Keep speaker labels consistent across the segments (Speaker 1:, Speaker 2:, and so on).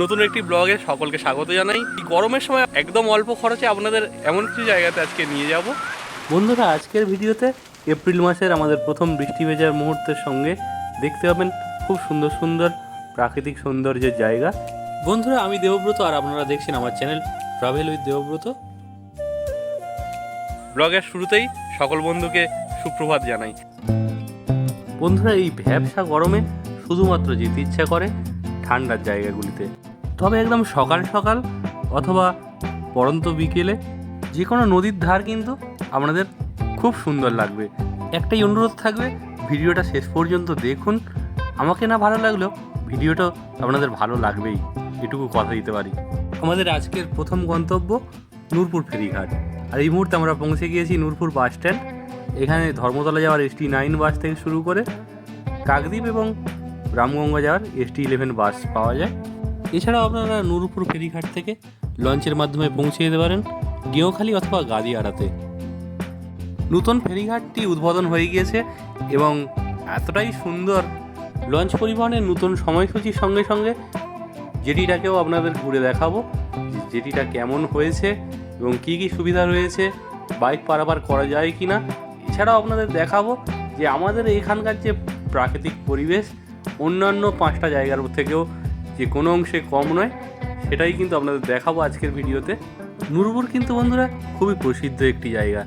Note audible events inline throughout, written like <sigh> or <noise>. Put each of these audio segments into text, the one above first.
Speaker 1: নতুন একটি ব্লগে সকলকে স্বাগত জানাই। গরমের সময় একদম অল্প খরচে আপনাদের এমন কিছু জায়গাতে আজকে নিয়ে যাব। বন্ধুরা, আজকের ভিডিওতে এপ্রিল মাসের আমাদের প্রথম বৃষ্টি ভেজার মুহূর্তের সঙ্গে দেখতে পাবেন খুব সুন্দর সুন্দর প্রাকৃতিক সৌন্দর্যের জায়গা। বন্ধুরা, আমি দেবব্রত আর আপনারা দেখছেন আমার চ্যানেল ট্রাভেল উইথ দেবব্রত। ব্লগের শুরুতেই সকল বন্ধুকে সুপ্রভাত জানাই। বন্ধুরা, এই ভ্যাবসা গরমে শুধুমাত্র যেতে ইচ্ছা করে ঠান্ডার জায়গাগুলিতে। তবে একদম সকাল সকাল অথবা পরন্ত বিকেলে যে কোনো নদীর ধার কিন্তু আপনাদের খুব সুন্দর লাগবে। একটাই অনুরোধ থাকবে, ভিডিওটা শেষ পর্যন্ত দেখুন। আমাকে না ভালো লাগলেও ভিডিওটা আপনাদের ভালো লাগবেই, এটুকু কথা দিতে পারি। আমাদের আজকের প্রথম গন্তব্য নূরপুর ফেরিঘাট। আর এই মুহূর্তে আমরা পৌঁছে গিয়েছি নূরপুর বাস স্ট্যান্ড। এখানে ধর্মতলা যাওয়ার এসটি নাইন বাস থেকে শুরু করে কাকদ্বীপ এবং রামগঙ্গা যাওয়ার এসটি ইলেভেন বাস পাওয়া যায়। এছাড়াও আপনারা নূরপুর ফেরিঘাট থেকে লঞ্চের মাধ্যমে পৌঁছে যেতে পারেন গেঁওখালি অথবা গাদিয়াড়াতে নতুন ফেরিঘাটটি উদ্বোধন হয়ে গিয়েছে এবং এতটাই সুন্দর লঞ্চ পরিবহনের নতুন সময়সূচির সঙ্গে সঙ্গে জেটিটাকেও আপনাদের ঘুরে দেখাবো জেটিটা কেমন হয়েছে এবং কী কী সুবিধা রয়েছে, বাইক পারাপার করা যায় কি না এছাড়াও আপনাদের দেখাবো যে আমাদের এখানকার যে প্রাকৃতিক পরিবেশ, অন্যান্য পাঁচটা জায়গার থেকেও যে কোনো অংশে কম নয়, সেটাই কিন্তু আপনাদের দেখাবো আজকের ভিডিওতে। নুরপুর কিন্তু বন্ধুরা খুবই প্রসিদ্ধ একটি জায়গা।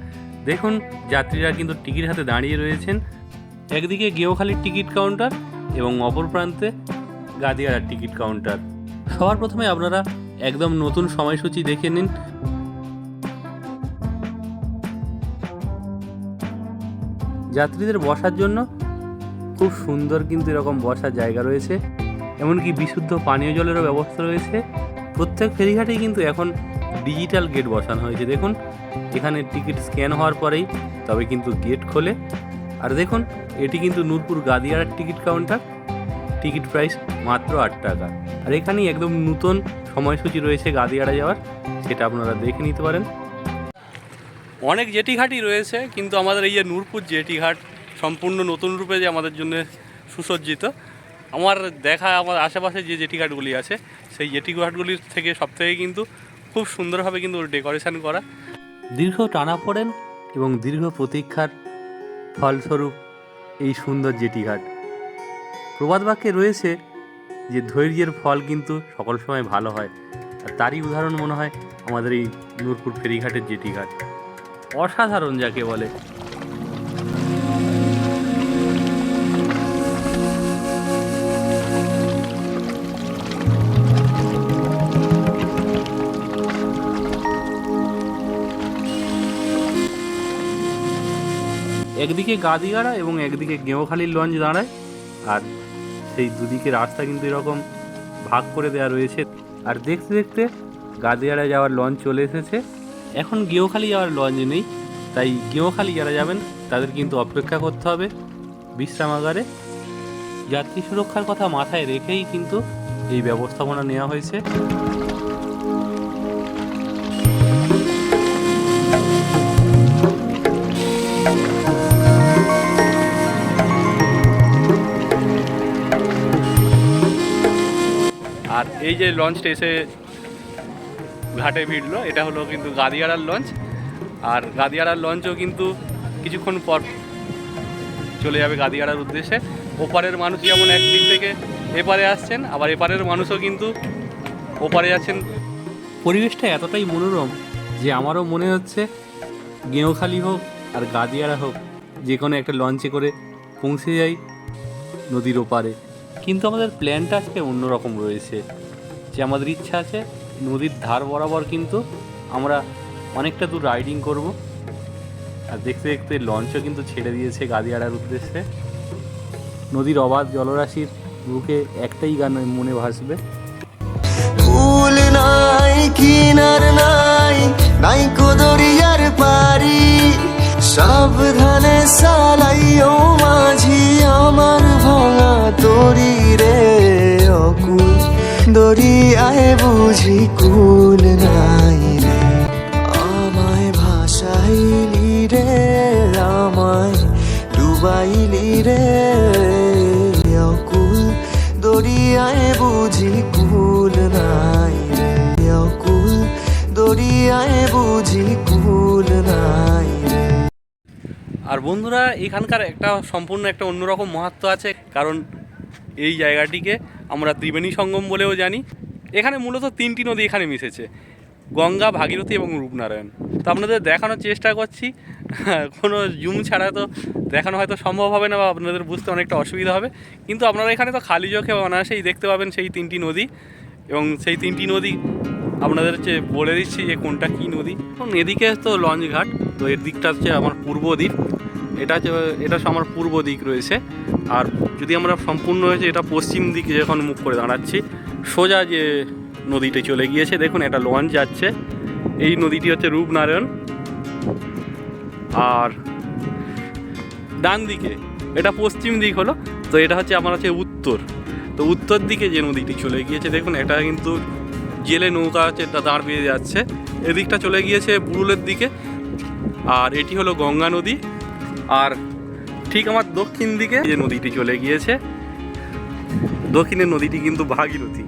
Speaker 1: দেখুন, যাত্রীরা কিন্তু টিকিট হাতে দাঁড়িয়ে রয়েছেন। একদিকে গেওখালির টিকিট কাউন্টার এবং অপর প্রান্তে গাদিয়ারার টিকিট কাউন্টার। সবার প্রথমে আপনারা একদম নতুন সময়সূচি দেখে নিন। যাত্রীদের বসার জন্য খুব সুন্দর কিন্তু এরকম বসার জায়গা রয়েছে। এমনকি বিশুদ্ধ পানীয় জলেরও ব্যবস্থা রয়েছে। প্রত্যেক ফেরিঘাটেই কিন্তু এখন ডিজিটাল গেট বসানো হয়েছে। দেখুন, এখানে টিকিট স্ক্যান হওয়ার পরেই তবে কিন্তু গেট খোলে। আর দেখুন, এটি কিন্তু নূরপুর গাদিয়ারার টিকিট কাউন্টার। টিকিট প্রাইস মাত্র আট টাকা। আর এখানেই একদম নতুন সময়সূচি রয়েছে গাদিয়াড়া যাওয়ার। সেটা আপনারা দেখে নিতে পারেন। অনেক জেটিঘাটই রয়েছে, কিন্তু আমাদের এই যে নূরপুর জেটিঘাট সম্পূর্ণ নতুন রূপে যে আমাদের জন্য সুসজ্জিত আমার দেখা, আমার আশেপাশে যে জেটি ঘাটগুলি আছে, সেই জেটিঘাটগুলির থেকে সব থেকে কিন্তু খুব সুন্দরভাবে কিন্তু ডেকোরেশন করা। দীর্ঘ টানা পড়েন এবং দীর্ঘ প্রতীক্ষার ফলস্বরূপ এই সুন্দর জেটিঘাট প্রবাদ বাক্যে রয়েছে যে, ধৈর্যের ফল কিন্তু সকল সময় ভালো হয়। আর তারই উদাহরণ মনে হয় আমাদের এই নূরপুর ফেরিঘাটের জেটিঘাট অসাধারণ যাকে বলে। একদিকে গাদিগাড়া এবং একদিকে গেঁওখালির লঞ্চ দাঁড়ায়। আর সেই দুদিকে রাস্তা কিন্তু এরকম ভাগ করে দেওয়া রয়েছে। আর দেখতে দেখতে গাদিয়াড়া যাওয়ার লঞ্চ চলে এসেছে। এখন গেঁওখালি যাওয়ার লঞ্চ নেই, তাই গেঁওখালি যারা যাবেন, তাদের কিন্তু অপেক্ষা করতে হবে বিশ্রামাগারে। যাত্রী সুরক্ষার কথা মাথায় রেখেই কিন্তু এই ব্যবস্থাপনা নেওয়া হয়েছে। আর এই যে লঞ্চটা এসে ঘাটে ভিড়লো এটা হলো কিন্তু গাদিয়াড়ার লঞ্চ আর গাদিয়াড়ার লঞ্চও কিন্তু কিছুক্ষণ পর চলে যাবে গাদিয়াড়ার উদ্দেশ্যে। ওপারের মানুষ যেমন একদিক থেকে এপারে আসছেন, আবার এপারের মানুষও কিন্তু ওপারে যাচ্ছেন। পরিবেশটা এতটাই মনোরম যে আমারও মনে হচ্ছে গেঁওখালি হোক আর গাদিয়াড়া হোক, যে কোনো একটা লঞ্চে করে পৌঁছে যাই নদীর ওপারে। কিন্তু আমাদের প্ল্যানটা আজকে অন্যরকম রয়েছে। যে আমাদের ইচ্ছা আছে, নদীর ধার বরাবর কিন্তু আমরা অনেকটা দূর রাইডিং করব। আর দেখতে দেখতে লঞ্চও কিন্তু ছেড়ে দিয়েছে গাদিয়াড়ার উদ্দেশ্যে। নদীর অবাধ জলরাশির বুকে একটাই গান মনে ভাসবে।
Speaker 2: ফুল নাই, কিনার সাবধানে সালাই মাঝি আমার দরিয়ায় বুঝি কুল নাই রে। আমায় ভাসাইলি রে, আমায় ডুবাইলি রে। অকুল দরিয়ায় বুঝি কুল নাই রে। অকুল দরিয়ায় বুঝি কুল নাই রে।
Speaker 1: আর বন্ধুরা, এখানকার একটা সম্পূর্ণ একটা অন্যরকম মহত্ব আছে, কারণ এই জায়গাটিকে আমরা ত্রিবেণী সঙ্গম বলেও জানি। এখানে মূলত তিনটি নদী এখানে মিশেছে, গঙ্গা, ভাগীরথী এবং রূপনারায়ণ। তো আপনাদের দেখানোর চেষ্টা করছি। <laughs> কোনো জুম ছাড়া তো দেখানো হয়তো সম্ভব হবে না বা আপনাদের বুঝতে অনেকটা অসুবিধা হবে। কিন্তু আপনারা এখানে তো খালি চোখে অনায়াসেই দেখতে পাবেন সেই তিনটি নদী এবং সেই তিনটি নদী আপনাদের হচ্ছে বলে দিচ্ছি যে কোনটা কী নদী। এবং এদিকে তো লঞ্চ ঘাট, তো এর দিকটা হচ্ছে আমার পূর্ব দিক। এটা হচ্ছে, এটা আমার পূর্ব দিক রয়েছে। আর যদি আমরা সম্পূর্ণ হয়েছে, এটা পশ্চিম দিকে যখন মুখ করে দাঁড়াচ্ছি, সোজা যে নদীটি চলে গিয়েছে, দেখুন এটা লঞ্চ যাচ্ছে। এই নদীটি হচ্ছে রূপনারায়ণ। আর ডান দিকে, এটা পশ্চিম দিক হলো, তো এটা হচ্ছে আমার হচ্ছে উত্তর। তো উত্তর দিকে যে নদীটি চলে গিয়েছে, দেখুন এটা কিন্তু জেলে নৌকা হচ্ছে, এটা দাঁড় বেয়ে যাচ্ছে। এদিকটা চলে গিয়েছে বুরুলের দিকে, আর এটি হলো গঙ্গা নদী। আর ঠিক আমার দক্ষিণ দিকে যে নদীটি চলে গিয়েছে। দক্ষিণের নদীটি কিন্তু ভাগীরথী।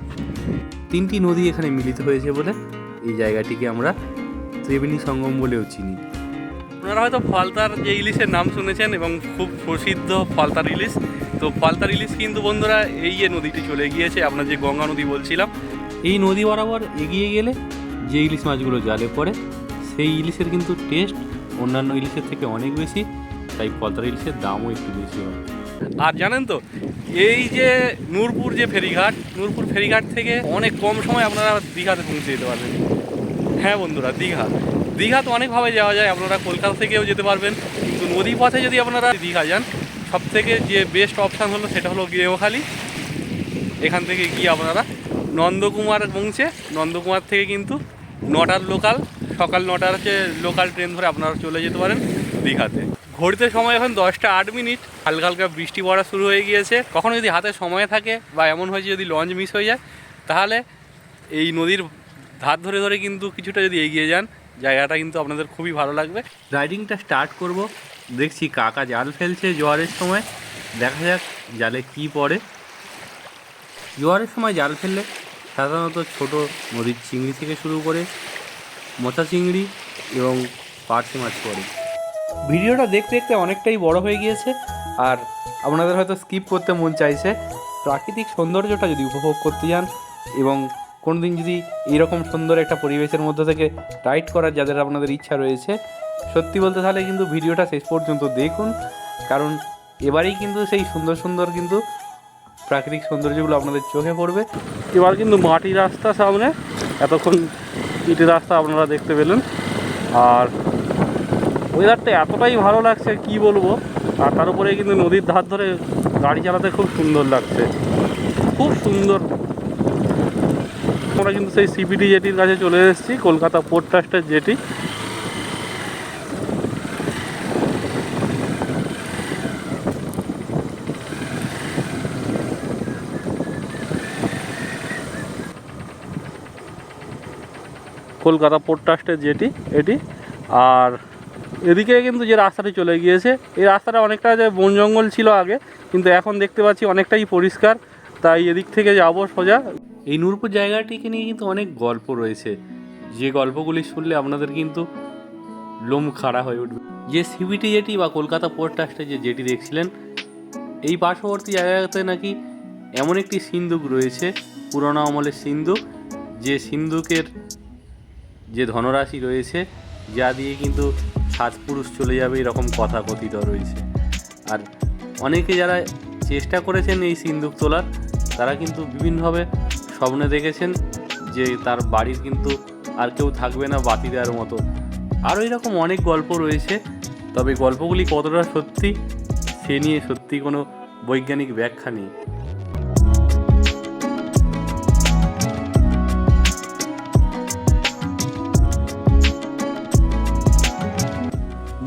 Speaker 1: তিনটি নদী এখানে মিলিত হয়েছে বলে এই জায়গাটিকে আমরা ত্রিবেণী সঙ্গম বলেও চিনি। আপনারা হয়তো ফলতার যে ইলিশের নাম শুনেছেন এবং খুব প্রসিদ্ধ ফলতার ইলিশ। তো ফলতার ইলিশ কিন্তু বন্ধুরা এই যে নদীটি চলে গিয়েছে, আপনার যে গঙ্গা নদী বলছিলাম, এই নদী বরাবর এগিয়ে গেলে যে ইলিশ মাছগুলো জালে পড়ে, সেই ইলিশের কিন্তু টেস্ট অন্যান্য ইলিশের থেকে অনেক বেশি। তাই ফলতার ইলিশের দামও একটু বেশি আর জানেন তো, এই যে নূরপুর যে ফেরিঘাট, নূরপুর ফেরিঘাট থেকে অনেক কম সময় আপনারা দীঘাতে পৌঁছে যেতে পারবেন। হ্যাঁ বন্ধুরা, দীঘা। দীঘা তো অনেকভাবে যাওয়া যায়, আপনারা কলকাতা থেকেও যেতে পারবেন। কিন্তু নদী পথে যদি আপনারা দীঘা যান সব থেকে যে বেস্ট অপশান হলো সেটা হলো গেওখালি এখান থেকে গিয়ে আপনারা নন্দকুমার পৌঁছে, নন্দকুমার থেকে কিন্তু নটার লোকাল সকাল নটার হচ্ছে লোকাল ট্রেন ধরে আপনারা চলে যেতে পারেন দীঘাতে। ঘড়িতে সময় এখন দশটা আট মিনিট, হালকা হালকা বৃষ্টি পড়া শুরু হয়ে গিয়েছে। কখনো যদি হাতে সময় থাকে বা এমন হয় যদি লঞ্চ মিস হয়ে যায়, তাহলে এই নদীর ধার ধরে ধরে কিন্তু কিছুটা যদি এগিয়ে যান, জায়গাটা কিন্তু আপনাদের খুবই ভালো লাগবে। রাইডিংটা স্টার্ট করব। দেখছি কাকা জাল ফেলছে জোয়ারের সময়। দেখা যাক জালে কি পড়ে। জোয়ারের সময় জাল ফেললে সাধারণত ছোট নদীর চিংড়ি থেকে শুরু করে মোচা চিংড়ি এবং পার্শে মাছ পড়ে। ভিডিওটা দেখতে দেখতে অনেকটাই বড় হয়ে গিয়েছে, আর আপনাদের হয়তো স্কিপ করতে মন চাইছে। প্রাকৃতিক সৌন্দর্যটা যদি উপভোগ করতে যান এবং কোনোদিন যদি এইরকম সুন্দর একটা পরিবেশের মধ্যে থেকে রাইড করার যাদের আপনাদের ইচ্ছা রয়েছে, সত্যি বলতে তাহলে কিন্তু ভিডিওটা শেষ পর্যন্ত দেখুন, কারণ এবারেই কিন্তু সেই সুন্দর সুন্দর কিন্তু প্রাকৃতিক সৌন্দর্যগুলো আপনাদের চোখে পড়বে। এবার কিন্তু মাটির রাস্তা সামনে, এতক্ষণ ইটের রাস্তা আপনারা দেখতে পেলেন, আর ওয়েদারটা এতটাই ভালো লাগছে, কি বলব? আর তার উপরে কিন্তু নদীর ধার ধরে গাড়ি চালাতে খুব সুন্দর লাগছে। খুব সুন্দর। আমরা কিন্তু সেই সিপিটি জেটির কাছে চলে এসেছি, কলকাতা পোর্ট ট্রাস্টের জেটি। কলকাতা পোর্ট ট্রাস্টের জেটি, এটি। আর এদিকে কিন্তু যে রাস্তাটি চলে গিয়েছে, এই রাস্তাটা অনেকটা যে বন জঙ্গল ছিল আগে, কিন্তু এখন দেখতে পাচ্ছি অনেকটাই পরিষ্কার। তাই এদিক থেকে যাব সোজা। এই নূরপুর জায়গাটিকে নিয়ে কিন্তু অনেক গল্প রয়েছে। যে গল্পগুলি শুনলে আপনাদের কিন্তু লোম খাড়া হয়ে উঠবে। যে সিবিটি জেটি বা কলকাতা পোর্ট ট্রাস্টে যে জেটি দেখছিলেন, এই পার্শ্ববর্তী জায়গাতে নাকি এমন একটি সিন্ধুক রয়েছে, পুরোনো আমলের সিন্ধুক যে সিন্ধুকের যে ধনরাশি রয়েছে, যা দিয়ে কিন্তু সাত পুরুষ চলে যাবে এরকম কথা কথিত রয়েছে। আর অনেকে যারা চেষ্টা করেছেন এই সিন্দুক তোলার, তারা কিন্তু বিভিন্নভাবে স্বপ্নে দেখেছেন যে তার বাড়ির কিন্তু আর কেউ থাকবে না বাতি দেওয়ার মতো। আরও এরকম অনেক গল্প রয়েছে, তবে গল্পগুলি কতটা সত্যি সে নিয়ে সত্যি কোনো বৈজ্ঞানিক ব্যাখ্যা নেই।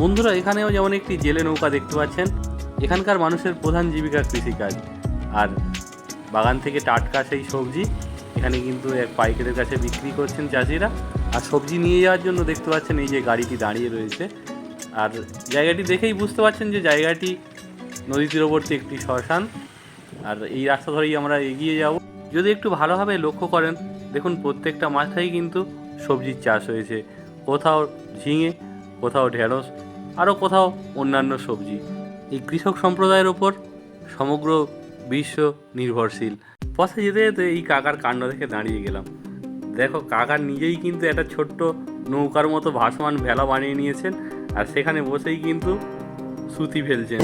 Speaker 1: বন্ধুরা, এখানেও যেমন একটি জেলে নৌকা দেখতে পাচ্ছেন, এখানকার মানুষের প্রধান জীবিকা কৃষিকাজ। আর বাগান থেকে টাটকা সেই সবজি, এখানে কিন্তু এক পাইকারের কাছে বিক্রি করছেন চাষিরা। আর সবজি নিয়ে যাওয়ার জন্য দেখতে পাচ্ছেন এই যে গাড়িটি দাঁড়িয়ে রয়েছে। আর জায়গাটি দেখেই বুঝতে পারছেন যে জায়গাটি নদী তীরবর্তী একটি শ্মশান। আর এই রাস্তা ধরেই আমরা এগিয়ে যাব। যদি একটু ভালোভাবে লক্ষ্য করেন, দেখুন প্রত্যেকটা মাথায় কিন্তু সবজির চাষ হয়েছে। কোথাও ঝিঙে, কোথাও ঢেঁড়স আরও কোথাও অন্যান্য সবজি। এই কৃষক সম্প্রদায়ের ওপর সমগ্র বিশ্ব নির্ভরশীল। পথে যেতে যেতে এই কাকার কাণ্ড দেখে দাঁড়িয়ে গেলাম। দেখো কাকার নিজেই কিন্তু একটা ছোট্ট নৌকার মতো ভাসমান ভেলা বানিয়ে নিয়েছেন আর সেখানে বসেই কিন্তু সুতি ফেলছেন।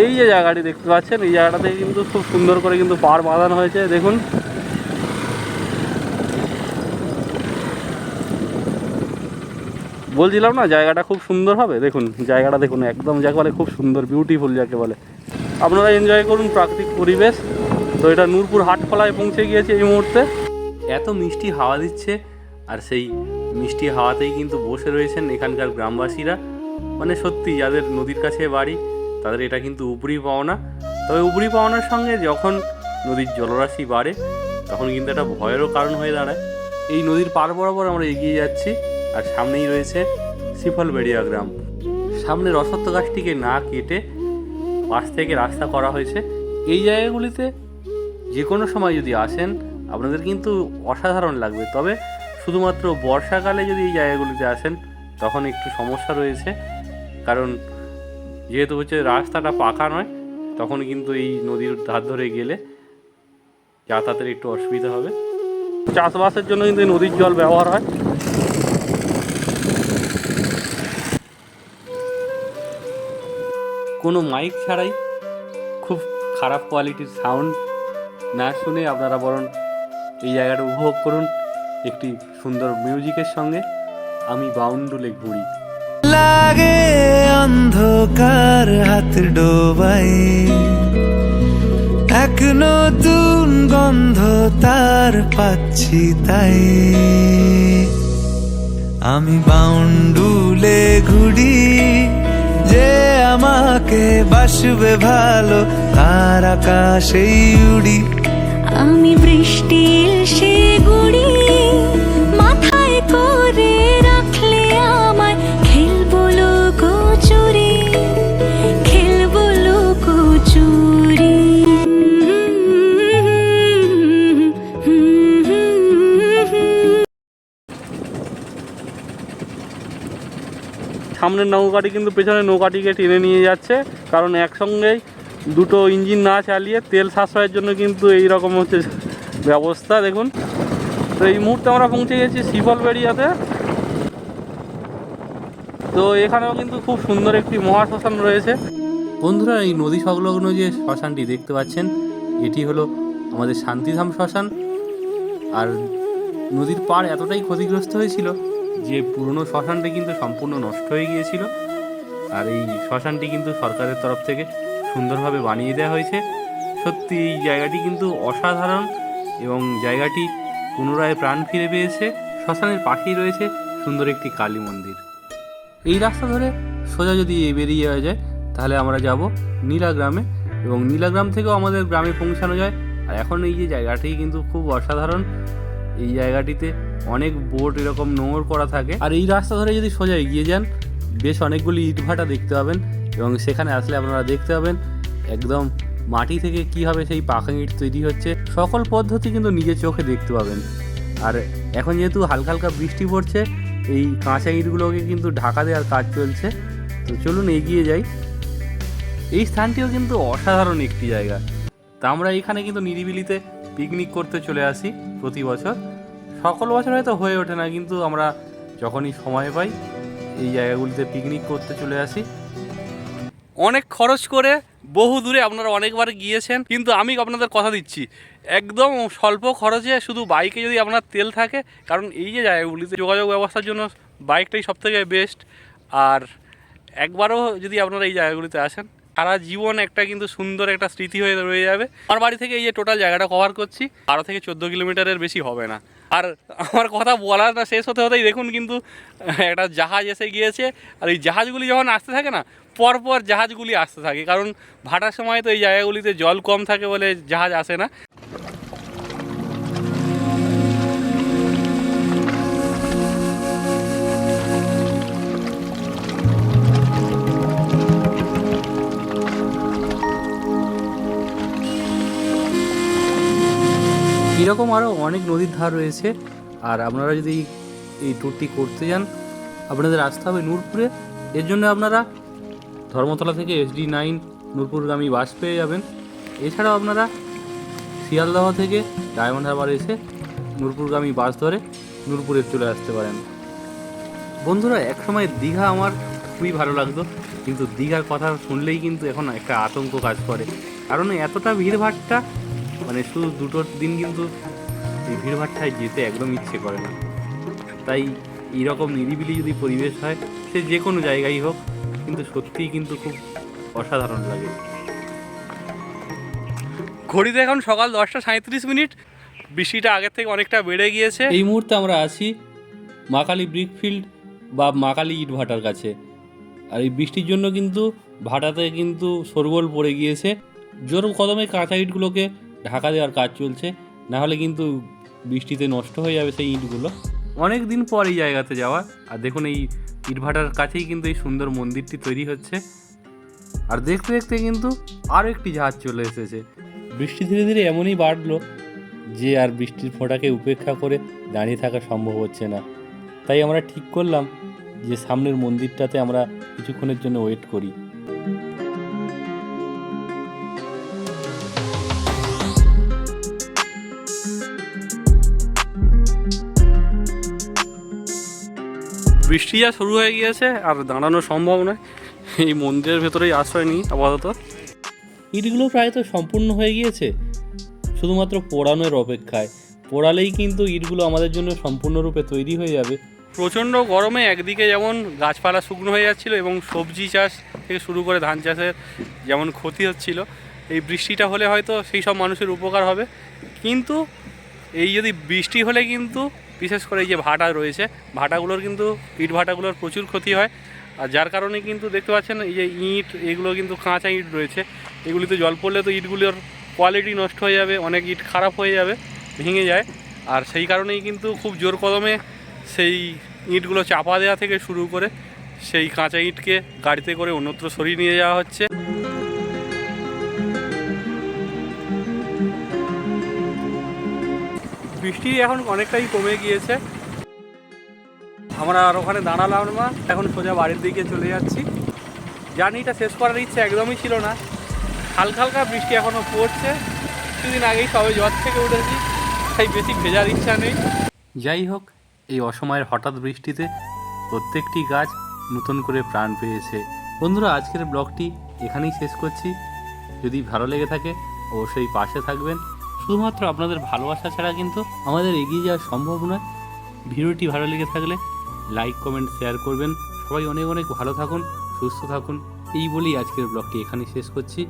Speaker 1: এই যে জায়গাটি দেখতে পাচ্ছেন, এই জায়গাটাতে কিন্তু খুব সুন্দর করে কিন্তু পার বাঁধানো হয়েছে। দেখুন বলছিলাম না, জায়গাটা খুব সুন্দর হবে। দেখুন, জায়গাটা দেখুন, একদম যাকে বলে খুব সুন্দর বিউটিফুল যাকে বলে। আপনারা এনজয় করুন প্রাকৃতিক পরিবেশ। তো এটা নূরপুর হাটখোলায় পৌঁছে গিয়েছে এই মুহূর্তে। এত মিষ্টি হাওয়া দিচ্ছে, আর সেই মিষ্টি হাওয়াতেই কিন্তু বসে রয়েছেন এখানকার গ্রামবাসীরা। মানে সত্যি, যাদের নদীর কাছে বাড়ি, তাদের এটা কিন্তু উপরি পাওনা। তবে উপরি পাওনার সঙ্গে যখন নদীর জলরাশি বাড়ে, তখন কিন্তু একটা ভয়েরও কারণ হয়ে দাঁড়ায়। এই নদীর পার বরাবর আমরা এগিয়ে যাচ্ছি। আর সামনেই রয়েছে সিফলবেড়িয়া গ্রাম। সামনে রসত্ব গাছটিকে না কেটে পাশ থেকে রাস্তা করা হয়েছে। এই জায়গাগুলিতে যে কোনো সময় যদি আসেন, আপনাদের কিন্তু অসাধারণ লাগবে। তবে শুধুমাত্র বর্ষাকালে যদি এই জায়গাগুলিতে আসেন, তখন একটু সমস্যা রয়েছে। কারণ যেহেতু হচ্ছে রাস্তাটা পাকা নয়, তখন কিন্তু এই নদীর ধার ধরে গেলে যাতায়াতের একটু অসুবিধা হবে। চাষবাসের জন্য কিন্তু নদীর জল ব্যবহার হয়। কোনো মাইক ছাড়াই খুব খারাপ কোয়ালিটির সাউন্ড না শুনে আপনারা বরং এই জায়গাটা উপভোগ করুন একটি সুন্দর মিউজিকের সঙ্গে। আমি বাউন্ডুলে ঘুরি।
Speaker 2: লাগে অন্ধকার হাত ডোবাই। এক নতুন গন্ধ তার পাচ্ছি তাই। আমি বাউন্ডুলে ঘুরি। যে আমাকে বাসবে ভালো তার আকাশেই উড়ি।
Speaker 3: আমি বৃষ্টি সে গুড়ি
Speaker 1: সামনের নৌকাটি কিন্তু পেছনে নৌকাটিকে টেনে নিয়ে যাচ্ছে। কারণ একসঙ্গেই দুটো ইঞ্জিন না চালিয়ে তেল সাশ্রয়ের জন্য কিন্তু এই রকম হচ্ছে ব্যবস্থা। দেখুন, তো এই মুহূর্তে আমরা পৌঁছে গেছি শিবলবেড়িয়াতে। তো এখানেও কিন্তু খুব সুন্দর একটি মহাশ্মশান রয়েছে। বন্ধুরা, এই নদী সংলগ্ন যে শ্মশানটি দেখতে পাচ্ছেন, এটি হলো আমাদের শান্তিধাম শ্মশান। আর নদীর পাড় এতটাই ক্ষতিগ্রস্ত হয়েছিল যে পুরনো শ্মশানটি কিন্তু সম্পূর্ণ নষ্ট হয়ে গিয়েছিল, আর এই শ্মশানটি কিন্তু সরকারের তরফ থেকে সুন্দরভাবে বানিয়ে দেওয়া হয়েছে। সত্যি, এই জায়গাটি কিন্তু অসাধারণ এবং জায়গাটি পুনরায় প্রাণ ফিরে পেয়েছে। শ্মশানের পাশেই রয়েছে সুন্দর একটি কালী মন্দির। এই রাস্তা ধরে সোজা যদি বেরিয়ে যাওয়া যায়, তাহলে আমরা যাব নীলা গ্রামে এবং নীলা গ্রাম থেকেও আমাদের গ্রামে পৌঁছানো যায়। আর এখন এই যে জায়গাটি কিন্তু খুব অসাধারণ, এই জায়গাটিতে অনেক বোট এরকম নোংর করা থাকে। আর এই রাস্তা ধরে যদি সোজা এগিয়ে যান, বেশ অনেকগুলি ইটভাটা দেখতে পাবেন এবং সেখানে আসলে আপনারা দেখতে পাবেন একদম মাটি থেকে কীভাবে সেই পাকা ইট তৈরি হচ্ছে। সকল পদ্ধতি কিন্তু নিজের চোখে দেখতে পাবেন। আর এখন যেহেতু হালকা হালকা বৃষ্টি পড়ছে, এই কাঁচা ইটগুলোকে কিন্তু ঢাকা দেওয়ার কাজ চলছে। তো চলুন এগিয়ে যাই। এই স্থানটিও কিন্তু অসাধারণ একটি জায়গা। তা আমরা এখানে কিন্তু নিরিবিলিতে পিকনিক করতে চলে আসি প্রতি বছর। সকল বছর হয়তো হয়ে ওঠে না, কিন্তু আমরা যখনই সময় পাই, এই জায়গাগুলিতে পিকনিক করতে চলে আসি। অনেক খরচ করে বহু দূরে আপনারা অনেকবার গিয়েছেন, কিন্তু আমি আপনাদের কথা দিচ্ছি, একদম স্বল্প খরচে শুধু বাইকে যদি আপনার তেল থাকে, কারণ এই যে জায়গাগুলিতে যোগাযোগ ব্যবস্থার জন্য বাইকটাই সব থেকে বেস্ট আর একবারও যদি আপনারা এই জায়গাগুলিতে আসেন সারা জীবন একটা কিন্তু সুন্দর একটা স্মৃতি হয়ে রয়ে যাবে। আমার বাড়ি থেকে এই যে টোটাল জায়গাটা কভার করছি, বারো থেকে চোদ্দ কিলোমিটারের বেশি হবে না। আর আমার কথা বলাটা শেষ হতে হতেই দেখুন কিন্তু, একটা জাহাজ এসে গিয়েছে, আর এই জাহাজগুলি যখন আসতে থাকে না, পরপর জাহাজগুলি আসতে থাকে। কারণ ভাটার সময় তো এই জায়গাগুলিতে জল কম থাকে বলে জাহাজ আসে না। এরকম আরও অনেক নদীর ধার রয়েছে। আর আপনারা যদি এই ট্যুরটি করতে যান, আপনাদের আসতে হবে নূরপুরে। এর জন্য আপনারা ধর্মতলা থেকে এসডি নাইন নূরপুরগামী বাস পেয়ে যাবেন। এছাড়াও আপনারা শিয়ালদহ থেকে ডায়মন্ড হারবার এসে নূরপুরগামী বাস ধরে নূরপুরে চলে আসতে পারেন। বন্ধুরা, একসময় দীঘা আমার খুবই ভালো লাগতো, কিন্তু দীঘার কথা শুনলেই কিন্তু এখন একটা আতঙ্ক কাজ করে। কারণ এতটা ভিড়ভাট্টা মানে শুধু দুটো দিন কিন্তু এই ভিড়ভাট্টায় যেতে একদম ইচ্ছে করে না। তাই এইরকম নিরিবিলি যদি পরিবেশ হয় সে যে কোনো জায়গায় হোক কিন্তু সত্যিই কিন্তু খুব অসাধারণ লাগে। ঘড়িতে এখন সকাল দশটা সাঁত্রিশ মিনিট। বৃষ্টিটা আগের থেকে অনেকটা বেড়ে গিয়েছে। এই মুহূর্তে আমরা আছি মাকালি ব্রিকফিল্ড বা মাকালি ইট ভাটার কাছে। আর এই বৃষ্টির জন্য কিন্তু ভাটাতে কিন্তু সরগোল পড়ে গিয়েছে। জোর কদমে কাঁচা ইটগুলোকে ঢাকা দেওয়ার কাজ চলছে না হলে কিন্তু বৃষ্টিতে নষ্ট হয়ে যাবে সেই ইটগুলো। অনেক দিন পর এই জায়গাতে যাওয়া। আর দেখুন এই ইটভাটার কাছেই কিন্তু এই সুন্দর মন্দিরটি তৈরি হচ্ছে। আর দেখতে দেখতে কিন্তু আরও একটি জাহাজ চলে এসেছে। বৃষ্টি ধীরে ধীরে এমনই বাড়লো যে আর বৃষ্টির ফোঁটাকে উপেক্ষা করে দাঁড়িয়ে থাকা সম্ভব হচ্ছে না। তাই আমরা ঠিক করলাম যে সামনের মন্দিরটাতে আমরা কিছুক্ষণের জন্য ওয়েট করি। বৃষ্টি যা শুরু হয়ে গিয়েছে আর দাঁড়ানো সম্ভব নয়। এই মন্দিরের ভেতরেই আশ্রয় নিই আপাতত। ইটগুলো প্রায় তো সম্পূর্ণ হয়ে গিয়েছে শুধুমাত্র পোড়ানোর অপেক্ষায়। পোড়ালেই কিন্তু ইটগুলো আমাদের জন্য সম্পূর্ণরূপে তৈরি হয়ে যাবে। প্রচণ্ড গরমে একদিকে যেমন গাছপালা শুকনো হয়ে যাচ্ছিল এবং সবজি চাষ থেকে শুরু করে ধান চাষের যেমন ক্ষতি হচ্ছিল এই বৃষ্টিটা হলে হয়তো সেই সব মানুষের উপকার হবে। কিন্তু এই যদি বৃষ্টি হলে কিন্তু বিশেষ করে এই যে ভাটা রয়েছে, ভাটাগুলোর কিন্তু ইট ভাটাগুলোর প্রচুর ক্ষতি হয়। আর যার কারণে কিন্তু দেখতে পাচ্ছেন এই যে ইট, এগুলো কিন্তু কাঁচা ইট রয়েছে। এগুলিতে জল পড়লে তো ইটগুলোর কোয়ালিটি নষ্ট হয়ে যাবে, অনেক ইট খারাপ হয়ে যাবে, ভেঙে যায়। আর সেই কারণেই কিন্তু খুব জোর কদমে সেই ইটগুলো চাপা দেওয়া থেকে শুরু করে সেই কাঁচা ইটকে গাড়িতে করে অন্যত্র সরিয়ে নিয়ে যাওয়া হচ্ছে। বৃষ্টি এখন অনেকটাই কমে গিয়েছে। আমরা আর ওখানে দাঁড়ালাম না, এখন সোজা বাড়ির দিকে চলে যাচ্ছি। জার্নিটা শেষ করার ইচ্ছে একদমই ছিল না। হালকা হালকা বৃষ্টি এখনও পড়ছে। কিছুদিন আগেই সবে জ্বর থেকে উঠেছি, তাই বেশি ভেজার ইচ্ছা নেই। যাই হোক, এই অসময়ের হঠাৎ বৃষ্টিতে প্রত্যেকটি গাছ নতুন করে প্রাণ পেয়েছে। বন্ধুরা, আজকের ব্লগটি এখানেই শেষ করছি। যদি ভালো লেগে থাকে, অবশ্যই পাশে থাকবেন। শুধুমাত্র আপনাদের ভালোবাসা ছাড়া কিন্তু আমাদের এগিয়ে যাওয়া সম্ভব নয়। ভিডিওটি ভালো লেগে থাকলে লাইক কমেন্ট শেয়ার করবেন। সবাই অনেক অনেক ভালো থাকুন, সুস্থ থাকুন। এই বলেই আজকের ব্লগটি এখানেই শেষ করছি।